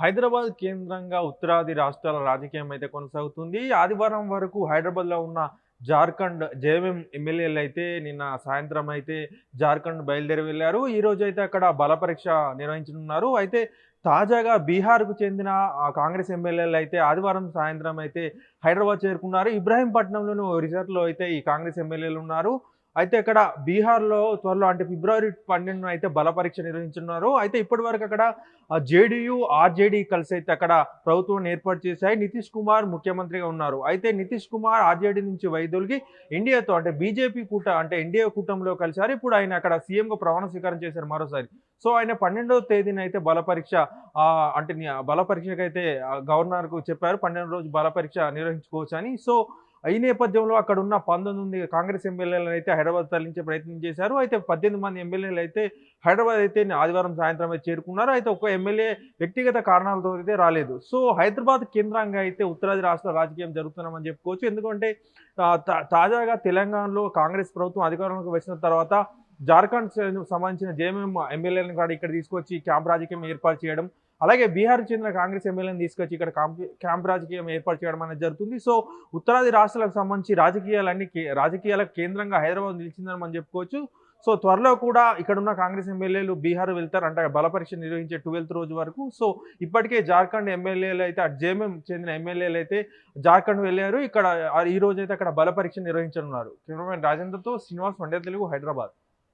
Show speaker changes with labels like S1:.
S1: హైదరాబాద్ కేంద్రంగా ఉత్తరాది రాష్ట్రాల రాజకీయం అయితే కొనసాగుతుంది. ఆదివారం వరకు హైదరాబాద్లో ఉన్న జార్ఖండ్ జేఎంఎం ఎమ్మెల్యేలు అయితే నిన్న సాయంత్రం అయితే జార్ఖండ్ బయలుదేరి వెళ్ళారు. ఈరోజు అయితే అక్కడ బల పరీక్ష నిర్వహించనున్నారు. అయితే తాజాగా బీహార్కు చెందిన ఆ కాంగ్రెస్ ఎమ్మెల్యేలు అయితే ఆదివారం సాయంత్రం అయితే హైదరాబాద్ చేరుకున్నారు. ఇబ్రాహీంపట్నంలోని ఓ రిసార్ట్లో అయితే ఈ కాంగ్రెస్ ఎమ్మెల్యేలు ఉన్నారు. అయితే ఇక్కడ బీహార్లో త్వరలో అంటే ఫిబ్రవరి పన్నెండున అయితే బల పరీక్ష నిర్వహించున్నారు అయితే ఇప్పటి వరకు అక్కడ జేడీయూ ఆర్జేడీ కలిసి అయితే అక్కడ ప్రభుత్వం ఏర్పాటు చేశాయి. నితీష్ కుమార్ ముఖ్యమంత్రిగా ఉన్నారు. అయితే నితీష్ కుమార్ ఆర్జేడీ నుంచి వైదొలిగి ఇండియాతో అంటే బీజేపీ కూట అంటే ఎన్డీఏ కూటమిలో కలిశారు. ఇప్పుడు ఆయన అక్కడ సీఎంగా ప్రమాణ స్వీకారం చేశారు మరోసారి. సో ఆయన పన్నెండవ తేదీన అయితే బల పరీక్ష అంటే బలపరీక్షకైతే బల గవర్నర్కు చెప్పారు. పన్నెండు రోజు బల పరీక్ష నిర్వహించుకోవచ్చు అని సో ఈ నేపథ్యంలో అక్కడ ఉన్న పంతొమ్మిది కాంగ్రెస్ ఎమ్మెల్యేలను అయితే హైదరాబాద్ తరలించే ప్రయత్నం చేశారు. అయితే పద్దెనిమిది మంది ఎమ్మెల్యేలు అయితే హైదరాబాద్ అయితే ఆదివారం సాయంత్రం అయితే చేరుకున్నారు. అయితే ఒక ఎమ్మెల్యే వ్యక్తిగత కారణాలతో అయితే రాలేదు. సో హైదరాబాద్ కేంద్రంగా అయితే ఉత్తరాది రాష్ట్ర రాజకీయం జరుగుతున్నామని చెప్పుకోవచ్చు. ఎందుకంటే తా- తాజాగా తెలంగాణలో కాంగ్రెస్ ప్రభుత్వం అధికారంలోకి వచ్చిన తర్వాత జార్ఖండ్ సంబంధించిన జేఎంఎం ఎమ్మెల్యేలను కూడా ఇక్కడ తీసుకొచ్చి క్యాంప్ రాజకీయం ఏర్పాటు చేయడం అలాగే బీహార్ చెందిన కాంగ్రెస్ ఎమ్మెల్యేని తీసుకొచ్చి ఇక్కడ కాంప్ క్యాంప్ రాజకీయం ఏర్పాటు చేయడం అనేది జరుగుతుంది. సో ఉత్తరాది రాష్ట్రాలకు సంబంధించి రాజకీయాలన్నీ కే- రాజకీయాల కేంద్రంగా హైదరాబాద్ నిలిచిందని మనం చెప్పుకోవచ్చు. సో త్వరలో కూడా ఇక్కడ ఉన్న కాంగ్రెస్ ఎమ్మెల్యేలు బీహార్ వెళ్తారు అంటే బలపరీక్ష నిర్వహించే ట్వెల్త్ రోజు వరకు. సో ఇప్పటికే జార్ఖండ్ ఎమ్మెల్యేలు అయితే అటు జేఎంఎం చెందిన ఎమ్మెల్యేలు అయితే జార్ఖండ్ వెళ్ళారు. ఇక్కడ ఈ రోజు అయితే అక్కడ బల పరీక్ష నిర్వహించనున్నారు. కెమెరామెన్ రాజేంద్రతో శ్రీనివాస్ వండే తెలుగు హైదరాబాద్.